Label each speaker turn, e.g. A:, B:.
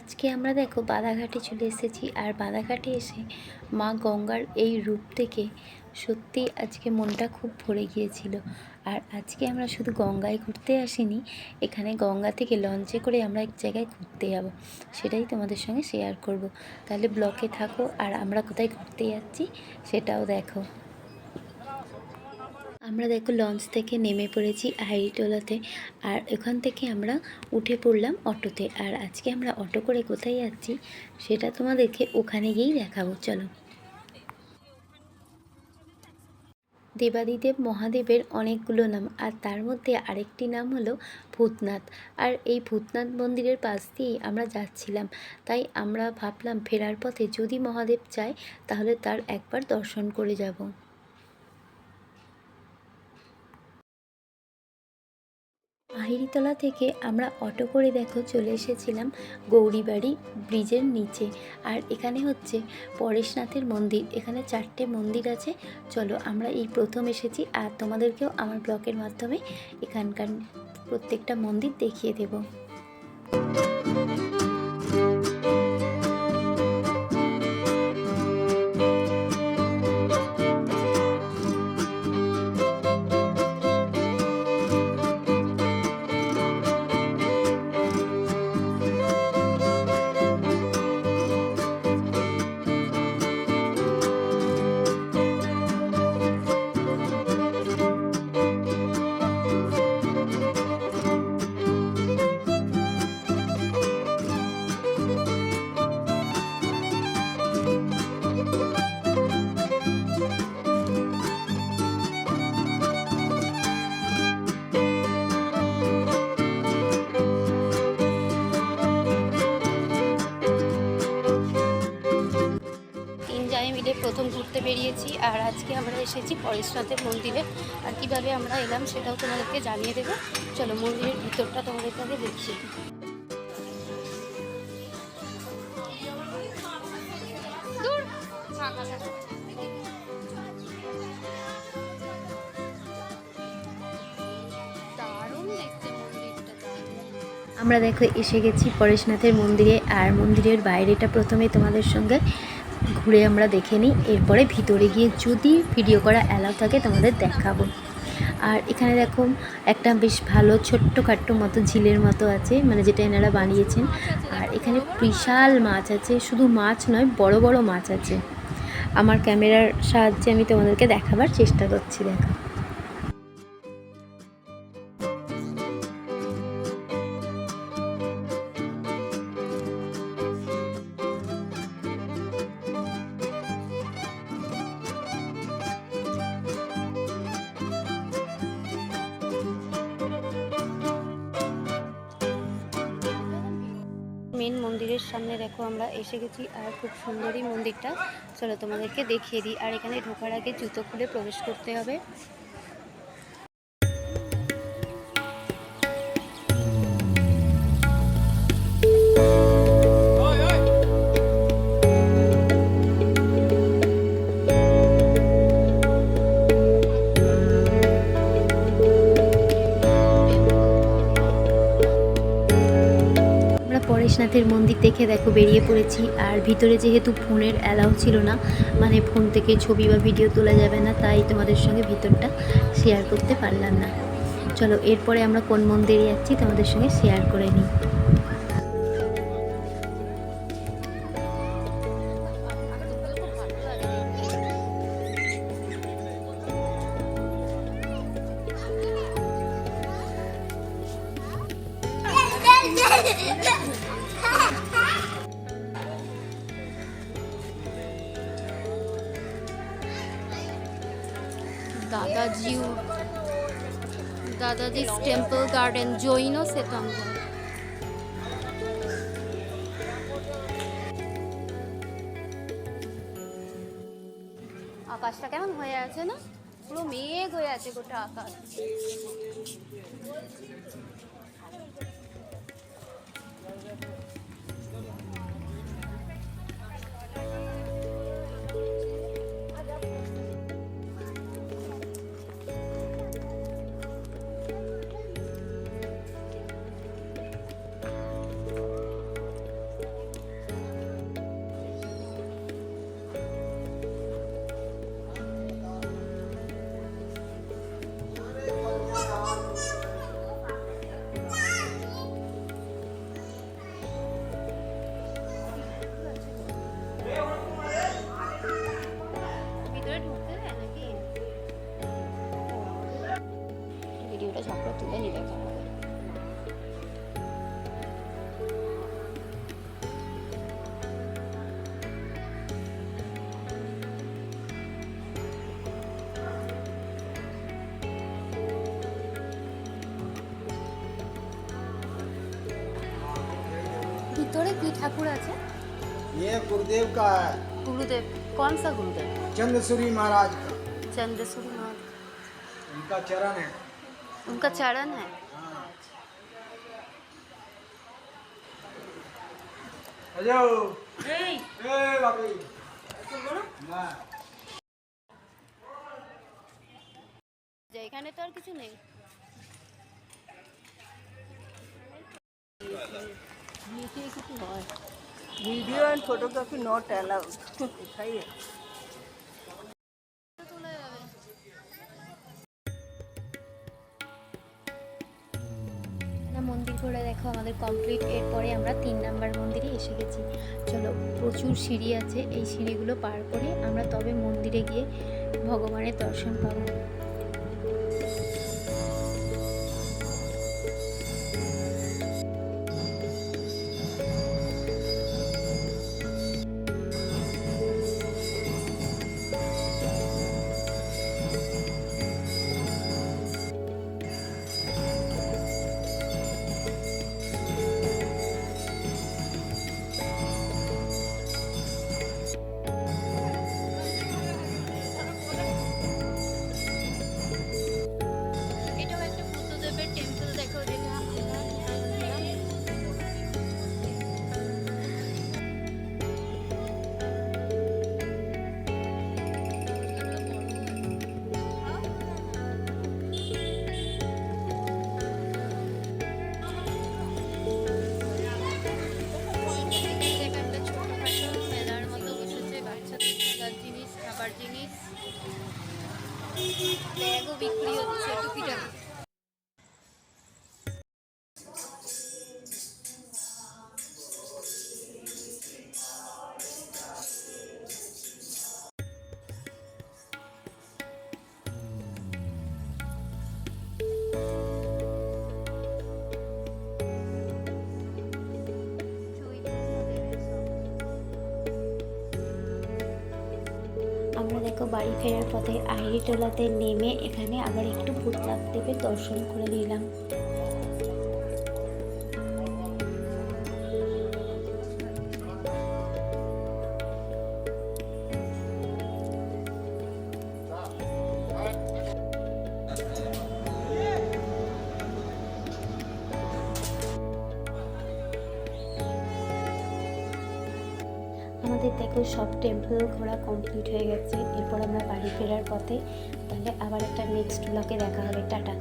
A: আজকে আমরা দেখো বাদাঘাটে চলে এসেছি আর বাদাঘাটে এসে মা গঙ্গার এই রূপ থেকে সত্যি আজকে মনটা খুব ভরে গিয়েছিল। আর আজকে আমরা শুধু গঙ্গায় ঘুরতে আসিনি, এখানে গঙ্গা থেকে লঞ্চে করে আমরা এক জায়গায় ঘুরতে যাব, সেটাই তোমাদের সঙ্গে শেয়ার করব। তাহলে ব্লকে থাকো আর আমরা কোথায় ঘুরতে যাচ্ছি সেটাও দেখো। আমরা দেখো লঞ্চ থেকে নেমে পড়েছি হাইটোলাতে আর এখান থেকে আমরা উঠে পড়লাম অটোতে। আর আজকে আমরা অটো করে কোথায় যাচ্ছি সেটা তোমাদেরকে ওখানে গিয়েই দেখাবো, চলো। দেবাদিদেব মহাদেবের অনেকগুলো নাম, আর তার মধ্যে আরেকটি নাম হলো ভূতনাথ। আর এই ভূতনাথ মন্দিরের পাশ দিয়েই আমরা যাচ্ছিলাম, তাই আমরা ভাবলাম ফেরার পথে যদি মহাদেব চায় তাহলে তার একবার দর্শন করে যাব। আহিরিতলা থেকে আমরা অটো করে দেখো চলে এসেছিলাম গৌরীবাড়ি ব্রিজের নিচে। আর এখানে হচ্ছে পরেশনাথের মন্দির। এখানে চারটে মন্দির আছে। চলো আমরা এই প্রথম এসেছি আর তোমাদেরকেও আমার ব্লকের মাধ্যমে এখানকার প্রত্যেকটা মন্দির দেখিয়ে দেবো। প্রথম ঘুরতে বেরিয়েছি আর আজকে আমরা এসেছি পরেশনাথের মন্দিরে। আর কীভাবে আমরা এলাম সেটাও তোমাদেরকে জানিয়ে দেবো। চলো মন্দিরের ভিতরটা তোমাদেরকে আগে মন্দিরটা আমরা দেখো, এসে গেছি পরেশনাথের মন্দিরে। আর মন্দিরের বাইরেটা প্রথমে তোমাদের সঙ্গে ঘুরে আমরা দেখে নিই। এরপরে ভিতরে গিয়ে যদি ভিডিও করা অ্যালাউ থাকে তোমাদের দেখাবো। আর এখানে দেখো, একটা বেশ ভালো ছোট্ট খাট্ট মতো ঝিলের মতো আছে মানে যেটা এনারা বানিয়েছেন। আর এখানে বিশাল মাছ আছে, শুধু মাছ নয়, বড় বড় মাছ আছে। আমার ক্যামেরার সাহায্যে আমি তোমাদেরকে দেখাবার চেষ্টা করছি, দেখো। সামনে দেখো আমরা এসে গেছি আর খুব সুন্দরই মন্দিরটা। চলো তোমাদেরকে দেখিয়ে দিই। আর এখানে ঢোকার আগে জুতো খুলে প্রবেশ করতে হবে। পরেশনাথের মন্দির দেখে দেখো বেরিয়ে পড়েছি আর ভিতরে যেহেতু ফোনের অ্যালাউ ছিল না মানে ফোন থেকে ছবি বা ভিডিও তোলা যাবে না তাই তোমাদের সঙ্গে ভিতরটা শেয়ার করতে পারলাম না চলো এরপরে আমরা কোন মন্দিরে যাচ্ছি তোমাদের সঙ্গে শেয়ার করে নিই
B: দাদাজিও দাদাজি টেম্পল গার্ডেন জৈন শ্বেতাঙ্গ আকাশটা কেমন হয়ে আছে না পুরো মেঘ হয়ে আছে গোটা আকাশ Thank you. ভেতরে কি ঠাকুর আছে
C: ये गुरुदेव का है
B: গুরুদেব কোন সা গুরুদেব
C: चंद्रसूरी महाराज का
B: चंद्रसूरी महाराज
C: उनका चरण है
B: उनका चरण है
C: हाँ। अजो ए बाबू ना
B: যে এখানে তো আর কিছু নেই
D: Video and
B: photography not
A: allowed মন্দির ঘুরে দেখো, আমাদের কমপ্লিট এরপরে আমরা তিন নাম্বার মন্দিরে এসে গেছি। চলো, প্রচুর সিঁড়ি আছে। এই সিঁড়িগুলো পার করে আমরা তবে মন্দিরে গিয়ে ভগবানের দর্শন পাবো।
B: ব্যাগও বিক্রি হচ্ছে টুকিটাকি।
A: দেখো বাড়ি ফেরার পথে আহিরিটোলাতে নেমে এখানে আবার একটু ভূতনাথ দর্শন করে নিলাম। আমাদের দেখো সব টেম্পল ঘোরা কমপ্লিট হয়ে গেছে। এরপর আমরা বাড়ি ফেরার পথে তাহলে আবার একটা নেক্সট ব্লকে দেখা হবে। টাটা।